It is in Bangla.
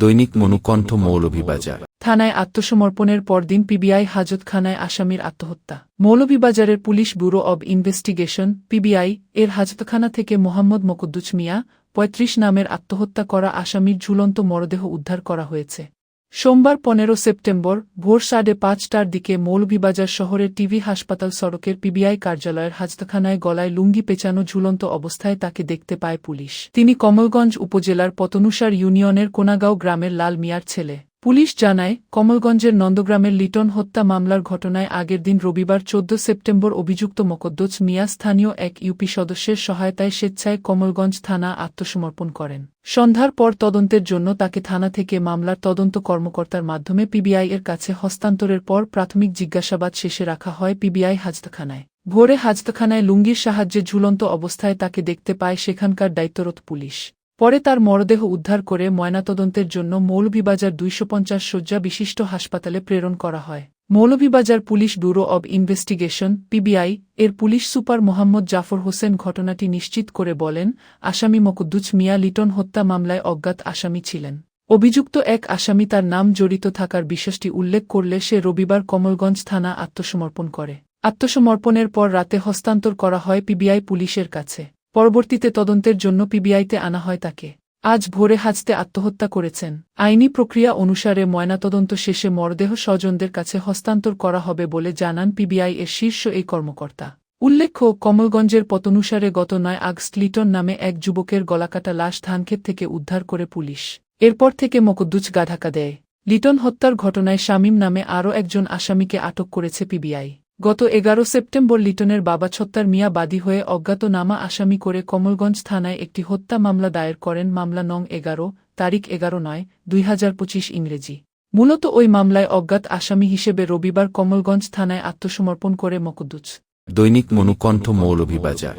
দৈনিক মনুকণ্ঠ মৌলভীবাজার। থানায় আত্মসমর্পণের পরদিন পিবিআই হাজতখানায় আসামির আত্মহত্যা। মৌলভীবাজারের police bureau of investigation, PBI, এর হাজতখানা থেকে মোহাম্মদ মকদ্দুচ মিয়া, পঁয়ত্রিশ নামের আত্মহত্যা করা আসামির ঝুলন্ত মরদেহ উদ্ধার করা হয়েছে। সোমবার পনেরো সেপ্টেম্বর, ভোর সাড়ে পাঁচটার দিকে মৌলভীবাজার শহরের টিভি হাসপাতাল সড়কের পিবিআই কার্যালয়ের হাজতখানায় গলায় লুঙ্গি পেঁচানো ঝুলন্ত অবস্থায় তাকে দেখতে পায় পুলিশ। তিনি কমলগঞ্জ উপজেলার পতনুসার ইউনিয়নের কোনাগাঁও গ্রামের লাল মিয়ার ছেলে। পুলিশ জানায়, কমলগঞ্জের নন্দগ্রামের লিটন হত্যা মামলার ঘটনায় আগের দিন রবিবার চোদ্দ সেপ্টেম্বর অভিযুক্ত মকদ্দোজ মিয়া স্থানীয় এক ইউপি সদস্যের সহায়তায় স্বেচ্ছায় কমলগঞ্জ থানা আত্মসমর্পণ করেন। সন্ধ্যার পর তদন্তের জন্য তাকে থানা থেকে মামলার তদন্ত কর্মকর্তার মাধ্যমে পিবিআই এর কাছে হস্তান্তরের পর প্রাথমিক জিজ্ঞাসাবাদ শেষে রাখা হয় পিবিআই হাজতখানায়। ভোরে হাজতখানায় লুঙ্গির সাহায্যে ঝুলন্ত অবস্থায় তাকে দেখতে পায় সেখানকার দায়িত্বরত পুলিশ। পরে তার মরদেহ উদ্ধার করে ময়নাতদন্তের জন্য মৌলভীবাজার দুইশো পঞ্চাশ শয্যা বিশিষ্ট হাসপাতালে প্রেরণ করা হয়। Moulvibazar police bureau of investigation, PBI, এর পুলিশ সুপার মোহাম্মদ জাফর হোসেন ঘটনাটি নিশ্চিত করে বলেন, আসামি মকুদ্দুচ মিয়া লিটন হত্যা মামলায় অজ্ঞাত আসামি ছিলেন। অভিযুক্ত এক আসামি তার নাম জড়িত থাকার বিষয়টি উল্লেখ করলে সে রবিবার কমলগঞ্জ থানা আত্মসমর্পণ করে। আত্মসমর্পণের পর রাতে হস্তান্তর করা হয় পিবিআই পুলিশের কাছে। পরবর্তীতে তদন্তের জন্য পিবিআইতে আনা হয় তাকে। আজ ভোরে হাজতে আত্মহত্যা করেছেন। আইনি প্রক্রিয়া অনুসারে ময়নাতদন্ত শেষে মরদেহ স্বজনদের কাছে হস্তান্তর করা হবে বলে জানান পিবিআই এর শীর্ষ এই কর্মকর্তা। উল্লেখ্য, কমলগঞ্জের পতনুসারে গত নয় আগস্ট লিটন নামে এক যুবকের গলাকাটা লাশ ধানক্ষেত থেকে উদ্ধার করে পুলিশ। এরপর থেকে মকদ্দুচ গাধাকা দেয়। লিটন হত্যার ঘটনায় শামীম নামে আরও একজন আসামিকে আটক করেছে পিবিআই। গত এগারো সেপ্টেম্বর লিটনের বাবা ছত্তার মিয়া বাদী হয়ে অজ্ঞাতনামা আসামি করে কমলগঞ্জ থানায় একটি হত্যা মামলা দায়ের করেন মামলা নং এগারো, তারিখ এগারো নয়, দুই ইংরেজি। মূলত ওই মামলায় অজ্ঞাত আসামি হিসেবে রবিবার কমলগঞ্জ থানায় আত্মসমর্পণ করে মকদ্দুচ দৈনিক মনুকণ্ঠ মৌলভীবাজার।